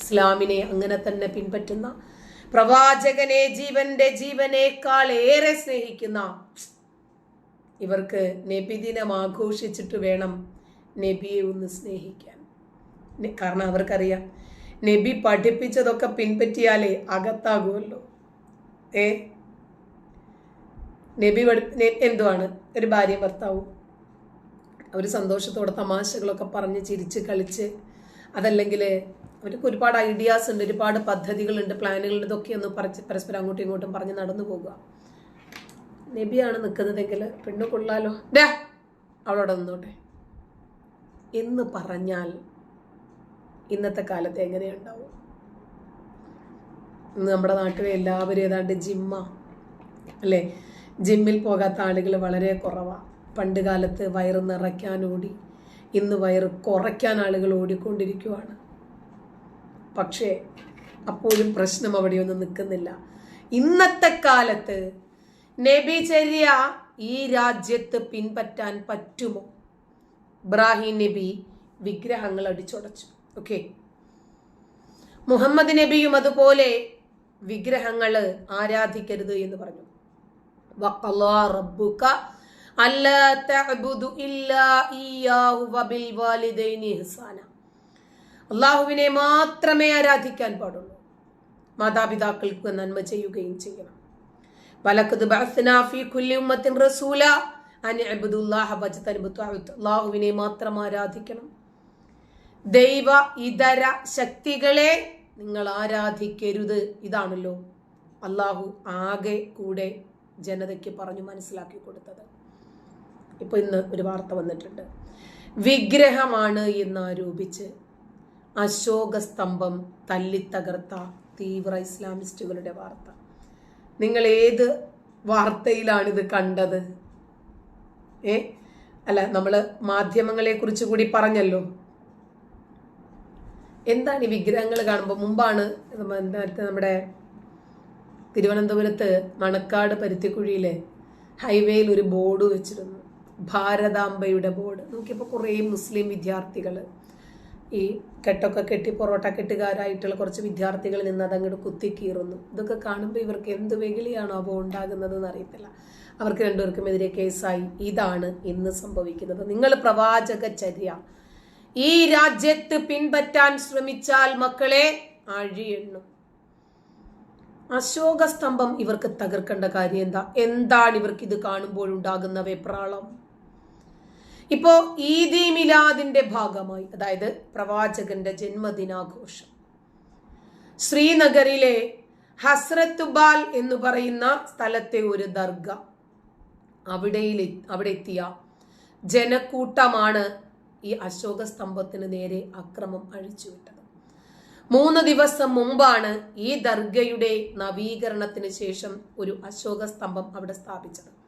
ഇസ്ലാമിനെ അങ്ങനെ തന്നെ പിൻപറ്റുന്ന പ്രവാചകനെ ജീവന്റെ ജീവനേക്കാൾ ഏറെ സ്നേഹിക്കുന്ന ഇവർക്ക് നബിദിനം ആഘോഷിച്ചിട്ട് വേണം നബിയെ ഒന്ന് സ്നേഹിക്കാൻ. കാരണം അവർക്കറിയാം നബി പഠിപ്പിച്ചതൊക്കെ പിൻപറ്റിയാലേ അകത്താകുമല്ലോ ഏ? നബി എന്തുവാണ്? ഒരു ഭാര്യ ഭർത്താവും അവർ സന്തോഷത്തോടെ തമാശകളൊക്കെ പറഞ്ഞ് ചിരിച്ച് കളിച്ച് അതല്ലെങ്കിൽ അവർക്ക് ഒരുപാട് ഐഡിയാസ് ഉണ്ട് ഒരുപാട് പദ്ധതികളുണ്ട് പ്ലാനുകളുണ്ട് ഇതൊക്കെ ഒന്ന് പറിച്ച് പരസ്പരം അങ്ങോട്ടും ഇങ്ങോട്ടും പറഞ്ഞ് നടന്നു പോകുക. നബിയാണ് നിൽക്കുന്നതെങ്കിൽ പെണ്ണു കൊള്ളാലോ? ഡേ അവളോടെ നിന്നോട്ടെ. എന്ന് പറഞ്ഞാൽ ഇന്നത്തെ കാലത്ത് എങ്ങനെയുണ്ടാവും? ഇന്ന് നമ്മുടെ നാട്ടിലെ എല്ലാവരും ഏതാണ്ട് ജിമ്മ അല്ലേ? ജിമ്മിൽ പോകാത്ത ആളുകൾ വളരെ കുറവാണ് പണ്ട് കാലത്ത് വയറ് നിറയ്ക്കാൻ ഓടി ഇന്ന് വയറ് കുറയ്ക്കാൻ ആളുകൾ ഓടിക്കൊണ്ടിരിക്കുവാണ്. പക്ഷേ അപ്പോഴും പ്രശ്നം അവിടെയൊന്നും നിൽക്കുന്നില്ല. ഇന്നത്തെ കാലത്ത് നബിചര്യ ഈ രാജ്യത്ത് പിൻപറ്റാൻ പറ്റുമോ? ഇബ്രാഹിം നബി വിഗ്രഹങ്ങൾ അടിച്ചുടച്ചു. ഓക്കെ. മുഹമ്മദ് നബിയും അതുപോലെ വിഗ്രഹങ്ങൾ ആരാധിക്കരുത് എന്ന് പറഞ്ഞു. റബ്ബുക അല്ലാ തഅബുദു ഇല്ലാ ഇയ്യാഹു വബിൽ വാലിദൈനി അള്ളാഹുവിനെ മാത്രമേ ആരാധിക്കാൻ പാടുള്ളൂ. മാതാപിതാക്കൾക്ക് നന്മ ചെയ്യുകയും ചെയ്യണം. വലക്കത് ബഅസ്നാ ഫീ കുല്ലി ഉമ്മത്തിൻ റസൂല അള്ളാഹുവിനെ മാത്രം ആരാധിക്കണം. ദൈവ ഇതര ശക്തികളെ നിങ്ങൾ ആരാധിക്കരുത്. ഇതാണല്ലോ അള്ളാഹു ആകെ കൂടെ ജനതയ്ക്ക് പറഞ്ഞു മനസ്സിലാക്കി കൊടുത്തത്. ഇപ്പൊ ഇന്ന് ഒരു വാർത്ത വന്നിട്ടുണ്ട്. വിഗ്രഹമാണ് എന്ന് ആരോപിച്ച് അശോക സ്തംഭം തല്ലിത്തകർത്ത തീവ്ര ഇസ്ലാമിസ്റ്റുകളുടെ വാർത്ത. നിങ്ങൾ ഏത് വാർത്തയിലാണിത് കണ്ടത്? ഏ? അല്ല നമ്മൾ മാധ്യമങ്ങളെ കുറിച്ച് കൂടി പറഞ്ഞല്ലോ. എന്താണ് ഈ വിഗ്രഹങ്ങൾ കാണുമ്പോൾ മുമ്പാണ് നമ്മ- നമ്മുടെ തിരുവനന്തപുരത്ത് മണക്കാട് പരുത്തിക്കുഴിയിലെ ഹൈവേയിൽ ഒരു ബോർഡ് വെച്ചിരുന്നു. ഭാരതാംബയുടെ ബോർഡ്. നോക്കിയപ്പോൾ കുറേ മുസ്ലിം വിദ്യാർത്ഥികൾ ഈ കെട്ടൊക്കെ കെട്ടി പൊറോട്ട കെട്ടുകാരായിട്ടുള്ള കുറച്ച് വിദ്യാർത്ഥികൾ നിന്ന് അതങ്ങോട്ട് കുത്തിക്കീറുന്നു ഇതൊക്കെ കാണുമ്പോൾ ഇവർക്ക് എന്ത് വെകിളിയാണോ അപ്പോൾ ഉണ്ടാകുന്നതെന്ന് അറിയത്തില്ല. അവർക്ക് രണ്ടുപേർക്കും എതിരെ കേസായി. ഇതാണ് ഇന്ന് സംഭവിക്കുന്നത്. നിങ്ങൾ പ്രവാചക ചര്യ. ഈ രാജ്യത്ത് പിൻപറ്റാൻ ശ്രമിച്ചാൽ മക്കളെ അഴിയെണ്ണും. അശോക സ്തംഭം ഇവർക്ക് തകർക്കേണ്ട കാര്യം എന്താ? എന്താണ് ഇവർക്ക് ഇത് കാണുമ്പോൾ ഉണ്ടാകുന്ന വെപ്രാളം? ഇപ്പോ ഈദി മിലാദിന്റെ ഭാഗമായി അതായത് പ്രവാചകന്റെ ജന്മദിനാഘോഷം. ശ്രീനഗറിലെ ഹസ്രത്തുബാൽ എന്ന് പറയുന്ന സ്ഥലത്തെ ഒരു ദർഗ. അവിടെയിൽ അവിടെ എത്തിയ ജനക്കൂട്ടമാണ് ഈ അശോക സ്തംഭത്തിന് നേരെ അക്രമം അഴിച്ചുവിട്ടത്. മൂന്ന് ദിവസം മുമ്പാണ് ഈ ദർഗയുടെ നവീകരണത്തിന് ശേഷം ഒരു അശോക സ്തംഭം അവിടെ സ്ഥാപിച്ചത്.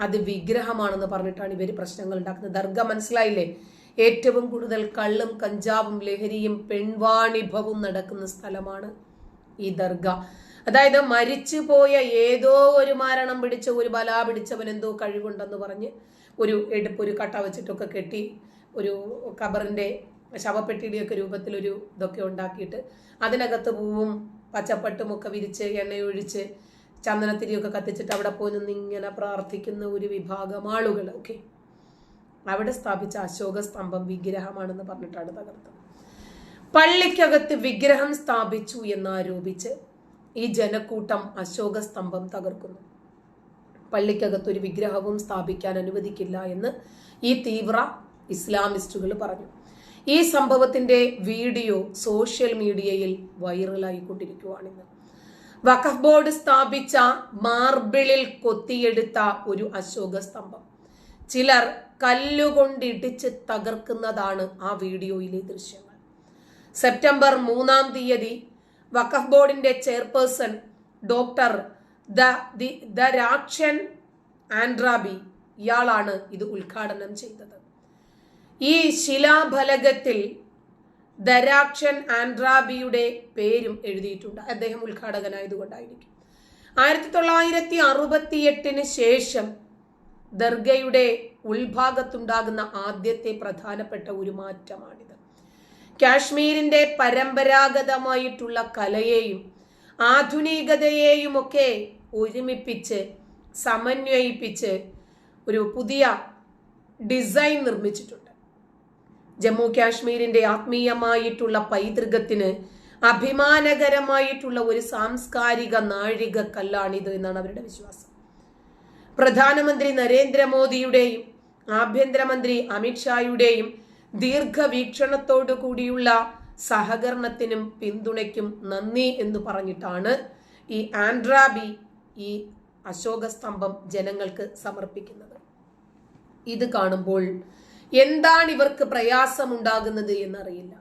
അത് വിഗ്രഹമാണെന്ന് പറഞ്ഞിട്ടാണ് ഇവർ പ്രശ്നങ്ങൾ ഉണ്ടാക്കുന്നത്. ദർഗ മനസ്സിലായില്ലേ? ഏറ്റവും കൂടുതൽ കള്ളും കഞ്ചാവും ലഹരിയും പെൺവാണിഭവും നടക്കുന്ന സ്ഥലമാണ് ഈ ദർഗ. അതായത് മരിച്ചു പോയ ഏതോ ഒരു മരണം പിടിച്ച ഒരു ബല പിടിച്ചവൻ എന്തോ കഴിവുണ്ടെന്ന് പറഞ്ഞ് ഒരു എടുപ്പ് ഒരു കട്ട വെച്ചിട്ടൊക്കെ കെട്ടി ഒരു കബറിന്റെ ശവപ്പെട്ടിയുടെയൊക്കെ രൂപത്തിലൊരു ഇതൊക്കെ ഉണ്ടാക്കിയിട്ട് അതിനകത്ത് പൂവും പച്ചപ്പട്ടുമൊക്കെ വിരിച്ച് എണ്ണയൊഴിച്ച് ചന്ദനത്തിരിയൊക്കെ കത്തിച്ചിട്ട് അവിടെ പോയി നിന്ന് ഇങ്ങനെ പ്രാർത്ഥിക്കുന്ന ഒരു വിഭാഗം ആളുകൾ ഓക്കെ അവിടെ സ്ഥാപിച്ച അശോക സ്തംഭം വിഗ്രഹമാണെന്ന് പറഞ്ഞിട്ടാണ് തകർത്തത്. പള്ളിക്കകത്ത് വിഗ്രഹം സ്ഥാപിച്ചു എന്നാരോപിച്ച് ഈ ജനക്കൂട്ടം അശോക സ്തംഭം തകർക്കുന്നു. പള്ളിക്കകത്ത് ഒരു വിഗ്രഹവും സ്ഥാപിക്കാൻ അനുവദിക്കില്ല എന്ന് ഈ തീവ്ര ഇസ്ലാമിസ്റ്റുകൾ പറഞ്ഞു. ഈ സംഭവത്തിന്റെ വീഡിയോ സോഷ്യൽ മീഡിയയിൽ വൈറലായിക്കൊണ്ടിരിക്കുകയാണിന്ന് വഖഫ് ബോർഡ് സ്ഥാപിച്ച മാർബിളിൽ കൊത്തിയെടുത്ത ഒരു അശോക സ്തംഭം. ചിലർ കല്ലുകൊണ്ടിടിച്ച് തകർക്കുന്നതാണ് ആ വീഡിയോയിലെ ദൃശ്യങ്ങൾ. സെപ്റ്റംബർ മൂന്നാം തീയതി വഖഫ് ബോർഡിന്റെ ചെയർപേഴ്സൺ ഡോക്ടർ ദ ദി ദ രാക്ഷൻ ആൻഡ്രാബി ഇയാളാണ് ഇത് ഉദ്ഘാടനം ചെയ്തത്. ഈ ശിലാഫലകത്തിൽ ദരാക്ഷൻ ആൻഡ്രാബിയുടെ പേരും എഴുതിയിട്ടുണ്ട്. അദ്ദേഹം ഉദ്ഘാടകനായതുകൊണ്ടായിരിക്കും. ആയിരത്തി തൊള്ളായിരത്തി അറുപത്തി എട്ടിന് ശേഷം ദർഗയുടെ ഉൾഭാഗത്തുണ്ടാകുന്ന ആദ്യത്തെ പ്രധാനപ്പെട്ട ഒരു മാറ്റമാണിത്. കാശ്മീരിന്റെ പരമ്പരാഗതമായിട്ടുള്ള കലയെയും ആധുനികതയെയും ഒക്കെ ഒരുമിപ്പിച്ച് സമന്വയിപ്പിച്ച് ഒരു പുതിയ ഡിസൈൻ നിർമ്മിച്ചിട്ടുണ്ട്. ജമ്മു കാശ്മീരിന്റെ ആത്മീയമായിട്ടുള്ള പൈതൃകത്തിന് അഭിമാനകരമായിട്ടുള്ള ഒരു സാംസ്കാരിക നാഴിക കല്ലാണിത് എന്നാണ് അവരുടെ വിശ്വാസം. പ്രധാനമന്ത്രി നരേന്ദ്രമോദിയുടെയും ആഭ്യന്തരമന്ത്രി അമിത്ഷായുടെയും ദീർഘവീക്ഷണത്തോടു കൂടിയുള്ള സഹകരണത്തിനും പിന്തുണയ്ക്കും നന്ദി എന്ന് പറഞ്ഞിട്ടാണ് ഈ ആൻഡ്രാബി ഈ അശോക സ്തംഭം ജനങ്ങൾക്ക് സമർപ്പിക്കുന്നത്. ഇത് കാണുമ്പോൾ എന്താണ് ഇവർക്ക് പ്രയാസമുണ്ടാകുന്നത് എന്നറിയില്ല.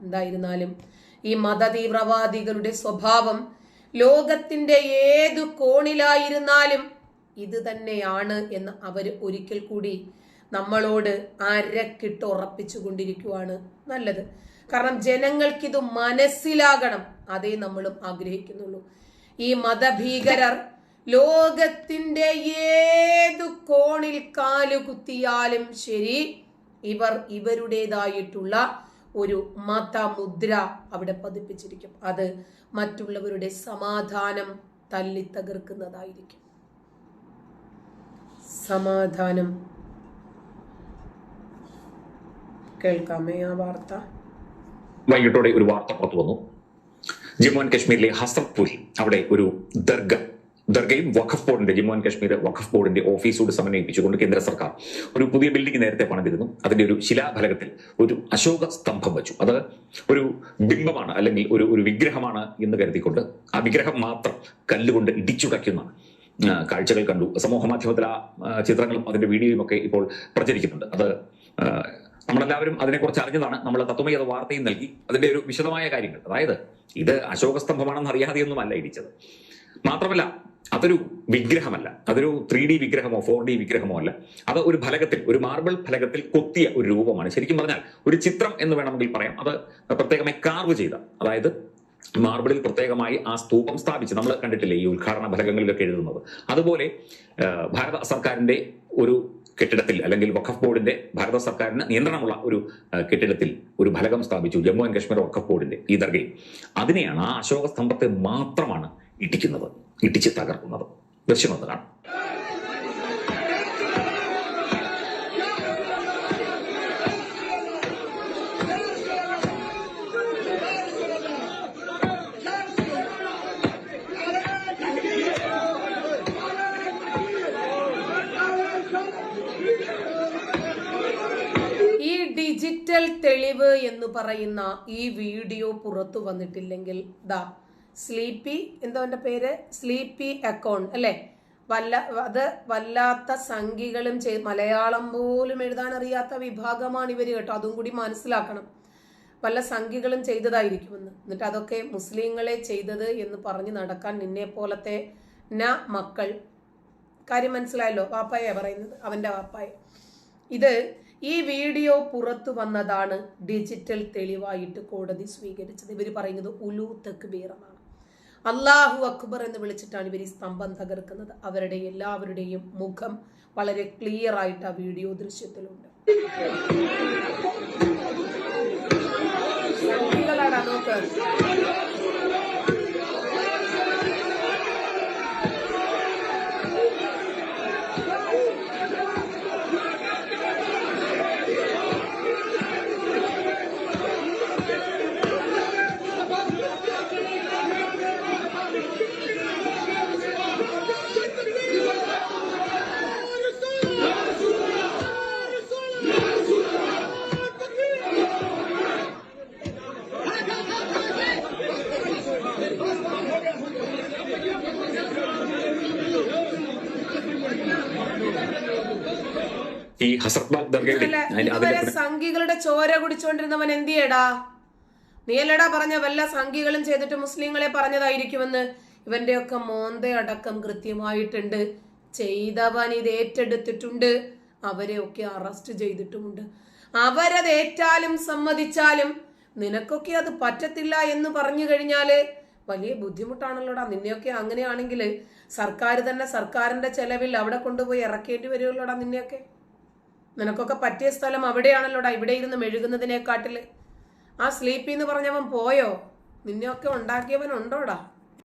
എന്തായിരുന്നാലും ഈ മതതീവ്രവാദികളുടെ സ്വഭാവം ലോകത്തിന്റെ ഏതു കോണിലായിരുന്നാലും ഇത് തന്നെയാണ് എന്ന് അവർ ഒരിക്കൽ കൂടി നമ്മളോട് അരക്കിട്ട് ഉറപ്പിച്ചു കൊണ്ടിരിക്കുവാണ് നല്ലത്. കാരണം ജനങ്ങൾക്കിത് മനസ്സിലാകണം. അതേ നമ്മളും ആഗ്രഹിക്കുന്നുള്ളൂ. ഈ മതഭീകരർ ലോകത്തിന്റെ ഏതു കോണിൽ കാലുകുത്തിയാലും ശരി ഇവർ ഇവരുടേതായിട്ടുള്ള ഒരു മതമുദ്ര അവിടെ പതിപ്പിച്ചിരിക്കും. അത് മറ്റുള്ളവരുടെ സമാധാനം തല്ലി തകർക്കുന്നതായിരിക്കും. സമാധാനം. കേൾക്കാമേ ആ വാർത്ത? വൈകിട്ടോടെ ഒരു വാർത്ത പുറത്തു വന്നു. ജമ്മു ആൻഡ് കശ്മീരിലെ ഹസർപൂരിൽ അവിടെ ഒരു ദർഗ ദർഗയും വഖഫ് ബോർഡിന്റെ ജമ്മു ആൻഡ് കാശ്മീർ വഖഫ് ബോർഡിന്റെ ഓഫീസോട് സമന്വയിപ്പിച്ചുകൊണ്ട് കേന്ദ്ര സർക്കാർ ഒരു പുതിയ ബിൽഡിംഗ് നേരത്തെ പണിതിരുന്നു. അതിന്റെ ഒരു ശിലാഫലകത്തിൽ ഒരു അശോക സ്തംഭം വെച്ചു. അത് ഒരു ബിംബമാണ് അല്ലെങ്കിൽ ഒരു ഒരു വിഗ്രഹമാണ് എന്ന് കരുതിക്കൊണ്ട് ആ വിഗ്രഹം മാത്രം കല്ലുകൊണ്ട് ഇടിച്ചുടയ്ക്കുന്ന കാഴ്ചകൾ കണ്ടു. സമൂഹ മാധ്യമത്തിൽ ആ ചിത്രങ്ങളും അതിന്റെ വീഡിയോയും ഒക്കെ ഇപ്പോൾ പ്രചരിക്കുന്നുണ്ട്. അത് നമ്മളെല്ലാവരും അതിനെക്കുറിച്ച് അറിഞ്ഞതാണ്. നമ്മൾ തത്വമയ അത് വാർത്തയും നൽകി. അതിന്റെ ഒരു വിശദമായ കാര്യങ്ങൾ. അതായത് ഇത് അശോകസ്തംഭമാണെന്ന് അറിയാതെയൊന്നുമല്ല ഇടിച്ചത്. മാത്രമല്ല അതൊരു വിഗ്രഹമല്ല. അതൊരു ത്രീ ഡി വിഗ്രഹമോ ഫോർ ഡി വിഗ്രഹമോ അല്ല. അത് ഒരു ഫലകത്തിൽ ഒരു മാർബിൾ ഫലകത്തിൽ കൊത്തിയ ഒരു രൂപമാണ്. ശരിക്കും പറഞ്ഞാൽ ഒരു ചിത്രം എന്ന് വേണമെങ്കിൽ പറയാം. അത് പ്രത്യേകമായി കാർവ് ചെയ്ത അതായത് മാർബിളിൽ പ്രത്യേകമായി ആ സ്തൂപം സ്ഥാപിച്ച് നമ്മൾ കണ്ടിട്ടില്ലേ ഈ ഉദ്ഘാടന ഫലകങ്ങളിലൊക്കെ എഴുതുന്നത്? അതുപോലെ ഭാരത സർക്കാരിന്റെ ഒരു കെട്ടിടത്തിൽ അല്ലെങ്കിൽ വഖഫ് ബോർഡിന്റെ ഭാരത സർക്കാരിന് നിയന്ത്രണമുള്ള ഒരു കെട്ടിടത്തിൽ ഒരു ഫലകം സ്ഥാപിച്ചു ജമ്മു ആൻഡ് കാശ്മീർ വഖഫ് ബോർഡിന്റെ ഈ ദർഗയിൽ. അതിനെയാണ് ആ അശോക സ്തംഭത്തെ മാത്രമാണ് ഇടിക്കുന്നത് ഇട്ടിച്ച് തകർക്കുന്നത്. ദൃശ്യമൊന്ന് കാണാം. ഈ ഡിജിറ്റൽ തെളിവ് എന്ന് പറയുന്ന ഈ വീഡിയോ പുറത്തു വന്നിട്ടില്ലെങ്കിൽ ദാ സ്ലീപ്പി എന്തോ എന്റെ പേര്? സ്ലീപ്പി അക്കൗണ്ട് അല്ലേ? വല്ല അത് വല്ലാത്ത സംഖ്യകളും ചെയ്ത് മലയാളം പോലും എഴുതാൻ അറിയാത്ത വിഭാഗമാണ് ഇവർ കേട്ടോ. അതും കൂടി മനസ്സിലാക്കണം. വല്ല സംഖ്യകളും ചെയ്തതായിരിക്കുമെന്ന് എന്നിട്ട് അതൊക്കെ മുസ്ലിങ്ങളെ ചെയ്തത് എന്ന് പറഞ്ഞ് നടക്കാൻ നിന്നെ പോലത്തെ ന മക്കൾ. കാര്യം മനസ്സിലായല്ലോ? വാപ്പായ പറയുന്നത് അവന്റെ വാപ്പായ. ഇത് ഈ വീഡിയോ പുറത്തു വന്നതാണ് ഡിജിറ്റൽ തെളിവായിട്ട് കോടതി സ്വീകരിച്ചത്. ഇവർ പറയുന്നത് ഉലു തെക്ക് എന്നാണ് അള്ളാഹു അക്ബർ എന്ന് വിളിച്ചിട്ടാണ് ഇവർ ഈ സ്തംഭം തകർക്കുന്നത്. അവരുടെ എല്ലാവരുടെയും മുഖം വളരെ ക്ലിയർ ആയിട്ട് ആ വീഡിയോ ദൃശ്യത്തിലുണ്ട്. നോക്ക്. ഇതുവരെ സംഘികളുടെ ചോര കുടിച്ചോണ്ടിരുന്നവൻ എന്തിയടാ? നീയല്ലടാ പറഞ്ഞ വല്ല സംഘികളും ചെയ്തിട്ട് മുസ്ലിങ്ങളെ പറഞ്ഞതായിരിക്കുമെന്ന്. ഇവന്റെയൊക്കെ മോന്ത അടക്കം കൃത്യമായിട്ടുണ്ട്. ചെയ്തവൻ ഇത് ഏറ്റെടുത്തിട്ടുണ്ട്. അവരെ ഒക്കെ അറസ്റ്റ് ചെയ്തിട്ടുമുണ്ട്. അവരത് ഏറ്റാലും സമ്മതിച്ചാലും നിനക്കൊക്കെ അത് പറ്റത്തില്ല എന്ന് പറഞ്ഞു കഴിഞ്ഞാൽ വലിയ ബുദ്ധിമുട്ടാണല്ലോടാ. നിന്നെയൊക്കെ അങ്ങനെയാണെങ്കിൽ സർക്കാർ തന്നെ സർക്കാരിന്റെ ചെലവിൽ അവിടെ കൊണ്ടുപോയി ഇറക്കേണ്ടി വരുമല്ലോടാ നിന്നെയൊക്കെ. നിനക്കൊക്കെ പറ്റിയ സ്ഥലം അവിടെയാണല്ലോടാ ഇവിടെ ഇരുന്ന് മെഴുകുന്നതിനെക്കാട്ടിൽ. ആ സ്ലീപ്പി എന്ന് പറഞ്ഞവൻ പോയോ? നിന്നെയൊക്കെ ഉണ്ടാക്കിയവൻ ഉണ്ടോടാ?